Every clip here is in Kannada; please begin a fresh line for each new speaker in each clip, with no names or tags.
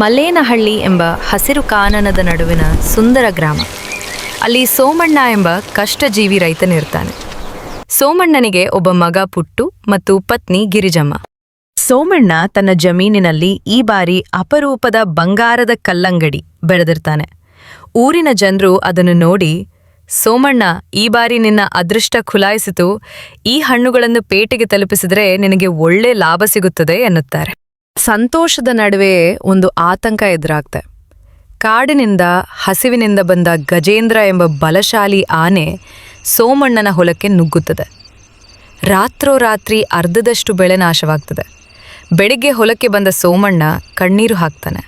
ಮಲೇನಹಳ್ಳಿ ಎಂಬ ಹಸಿರು ಕಾನನದ ನಡುವಿನ ಸುಂದರ ಗ್ರಾಮ. ಅಲ್ಲಿ ಸೋಮಣ್ಣ ಎಂಬ ಕಷ್ಟಜೀವಿ ರೈತನಿರ್ತಾನೆ. ಸೋಮಣ್ಣನಿಗೆ ಒಬ್ಬ ಮಗ ಪುಟ್ಟು ಮತ್ತು ಪತ್ನಿ ಗಿರಿಜಮ್ಮ. ಸೋಮಣ್ಣ ತನ್ನ ಜಮೀನಿನಲ್ಲಿ ಈ ಬಾರಿ ಅಪರೂಪದ ಬಂಗಾರದ ಕಲ್ಲಂಗಡಿ ಬೆಳೆದಿರ್ತಾನೆ. ಊರಿನ ಜನರು ಅದನ್ನು ನೋಡಿ, ಸೋಮಣ್ಣ, ಈ ಬಾರಿ ನಿನ್ನ ಅದೃಷ್ಟ ಖುಲಾಯಿಸಿತು. ಈ ಹಣ್ಣುಗಳನ್ನು ಪೇಟೆಗೆ ತಲುಪಿಸಿದರೆ ನಿನಗೆ ಒಳ್ಳೆ ಲಾಭ ಸಿಗುತ್ತದೆ ಎನ್ನುತ್ತಾರೆ. ಸಂತೋಷದ ನಡುವೆ ಒಂದು ಆತಂಕ ಎದುರಾಗ್ತೆ. ಕಾಡಿನಿಂದ ಹಸಿವಿನಿಂದ ಬಂದ ಗಜೇಂದ್ರ ಎಂಬ ಬಲಶಾಲಿ ಆನೆ ಸೋಮಣ್ಣನ ಹೊಲಕ್ಕೆ ನುಗ್ಗುತ್ತದೆ. ರಾತ್ರೋರಾತ್ರಿ ಅರ್ಧದಷ್ಟು ಬೆಳೆ ನಾಶವಾಗ್ತದೆ. ಬೆಳಿಗ್ಗೆ ಹೊಲಕ್ಕೆ ಬಂದ ಸೋಮಣ್ಣ ಕಣ್ಣೀರು ಹಾಕ್ತಾನೆ.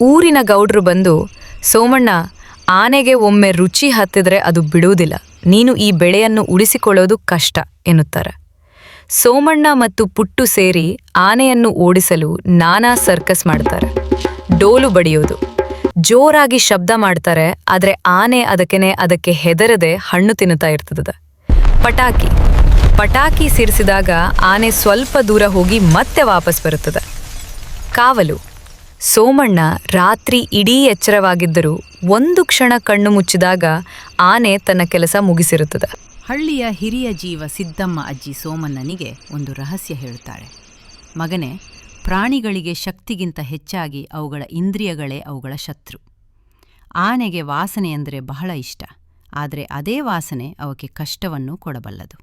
ಊರಿನ ಗೌಡ್ರು ಬಂದು, ಸೋಮಣ್ಣ, ಆನೆಗೆ ಒಮ್ಮೆ ರುಚಿ ಹತ್ತಿದ್ರೆ ಅದು ಬಿಡುವುದಿಲ್ಲ. ನೀನು ಈ ಬೆಳೆಯನ್ನು ಉಳಿಸಿಕೊಳ್ಳೋದು ಕಷ್ಟ, ಎನ್ನುತ್ತಾರೆ. ಸೋಮಣ್ಣ ಮತ್ತು ಪುಟ್ಟು ಸೇರಿ ಆನೆಯನ್ನು ಓಡಿಸಲು ನಾನಾ ಸರ್ಕಸ್ ಮಾಡ್ತಾರೆ. ಡೋಲು ಬಡಿಯೋದು. ಜೋರಾಗಿ ಶಬ್ದ ಮಾಡ್ತಾರೆ, ಆದರೆ ಆನೆ ಅದಕ್ಕೆನೆ ಅದಕ್ಕೆ ಹೆದರದೆ ಹಣ್ಣು ತಿನ್ನುತ್ತಾ ಇರ್ತದ. ಪಟಾಕಿ. ಪಟಾಕಿ ಸಿಡಿಸಿದಾಗ ಆನೆ ಸ್ವಲ್ಪ ದೂರ ಹೋಗಿ ಮತ್ತೆ ವಾಪಸ್ ಬರುತ್ತದೆ. ಕಾವಲು. ಸೋಮಣ್ಣ ರಾತ್ರಿ ಇಡೀ ಎಚ್ಚರವಾಗಿದ್ದರೂ ಒಂದು ಕ್ಷಣ ಕಣ್ಣು ಮುಚ್ಚಿದಾಗ ಆನೆ ತನ್ನ ಕೆಲಸ ಮುಗಿಸಿರುತ್ತದೆ.
ಹಳ್ಳಿಯ ಹಿರಿಯ ಜೀವ ಸಿದ್ದಮ್ಮ ಅಜ್ಜಿ ಸೋಮಣ್ಣನಿಗೆ ಒಂದು ರಹಸ್ಯ ಹೇಳುತ್ತಾಳೆ ಮಗನೇ, ಪ್ರಾಣಿಗಳಿಗೆ ಶಕ್ತಿಗಿಂತ ಹೆಚ್ಚಾಗಿ ಅವುಗಳ ಇಂದ್ರಿಯಗಳೇ ಅವುಗಳ ಶತ್ರು. ಆನೆಗೆ ವಾಸನೆ ಅಂದರೆ ಬಹಳ ಇಷ್ಟ, ಆದರೆ ಅದೇ ವಾಸನೆ ಅವಕ್ಕೆ ಕಷ್ಟವನ್ನು ಕೊಡಬಲ್ಲದು.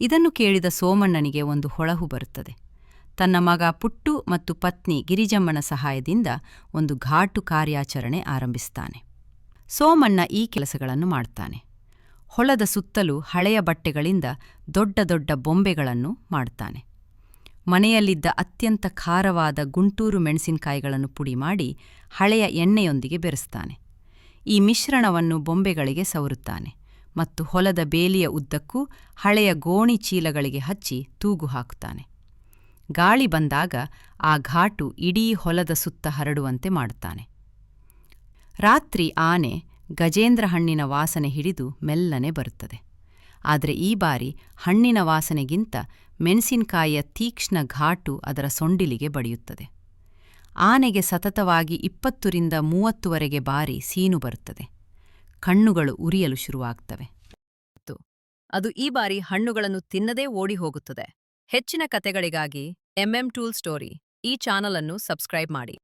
ಇದನ್ನು ಕೇಳಿದ ಸೋಮಣ್ಣನಿಗೆ ಒಂದು ಹೊಳಹು ಬರುತ್ತದೆ. ತನ್ನ ಮಗ ಪುಟ್ಟು ಮತ್ತು ಪತ್ನಿ ಗಿರಿಜಮ್ಮನ ಸಹಾಯದಿಂದ ಒಂದು ಘಾಟು ಕಾರ್ಯಾಚರಣೆ ಆರಂಭಿಸ್ತಾನೆ. ಸೋಮಣ್ಣ ಈ ಕೆಲಸಗಳನ್ನು ಮಾಡ್ತಾನೆ. ಹೊಲದ ಸುತ್ತಲೂ ಹಳೆಯ ಬಟ್ಟೆಗಳಿಂದ ದೊಡ್ಡ ದೊಡ್ಡ ಬೊಂಬೆಗಳನ್ನು ಮಾಡ್ತಾನೆ. ಮನೆಯಲ್ಲಿದ್ದ ಅತ್ಯಂತ ಖಾರವಾದ ಗುಂಟೂರು ಮೆಣಸಿನಕಾಯಿಗಳನ್ನು ಪುಡಿ ಮಾಡಿ ಹಳೆಯ ಎಣ್ಣೆಯೊಂದಿಗೆ ಬೆರೆಸ್ತಾನೆ. ಈ ಮಿಶ್ರಣವನ್ನು ಬೊಂಬೆಗಳಿಗೆ ಸವರುತ್ತಾನೆ ಮತ್ತು ಹೊಲದ ಬೇಲಿಯ ಉದ್ದಕ್ಕೂ ಹಳೆಯ ಗೋಣಿ ಚೀಲಗಳಿಗೆ ಹಚ್ಚಿ ತೂಗು ಹಾಕುತ್ತಾನೆ. ಗಾಳಿ ಬಂದಾಗ ಆ ಘಾಟು ಇಡೀ ಹೊಲದ ಸುತ್ತ ಹರಡುವಂತೆ ಮಾಡುತ್ತಾನೆ. ರಾತ್ರಿ ಆನೆ ಗಜೇಂದ್ರ ಹಣ್ಣಿನ ವಾಸನೆ ಹಿಡಿದು ಮೆಲ್ಲನೆ ಬರುತ್ತದೆ. ಆದರೆ ಈ ಬಾರಿ ಹಣ್ಣಿನ ವಾಸನೆಗಿಂತ ಮೆಣಸಿನಕಾಯಿಯ ತೀಕ್ಷ್ಣ ಘಾಟು ಅದರ ಸೊಂಡಿಲಿಗೆ ಬಡಿಯುತ್ತದೆ. ಆನೆಗೆ ಸತತವಾಗಿ ಇಪ್ಪತ್ತರಿಂದ ಮೂವತ್ತುವರೆಗೆ ಬಾರಿ ಸೀನು ಬರುತ್ತದೆ. ಕಣ್ಣುಗಳು ಉರಿಯಲು ಶುರುವಾಗ್ತವೆ.
ಅದು ಈ ಬಾರಿ ಹಣ್ಣುಗಳನ್ನು ತಿನ್ನದೇ ಓಡಿ ಹೋಗುತ್ತದೆ. ಹೆಚ್ಚಿನ ಕತೆಗಳಿಗಾಗಿ ಎಂಎಂ ಟೂಲ್ ಸ್ಟೋರಿ ಈ ಚಾನಲ್ ಅನ್ನು ಸಬ್ಸ್ಕ್ರೈಬ್ ಮಾಡಿ.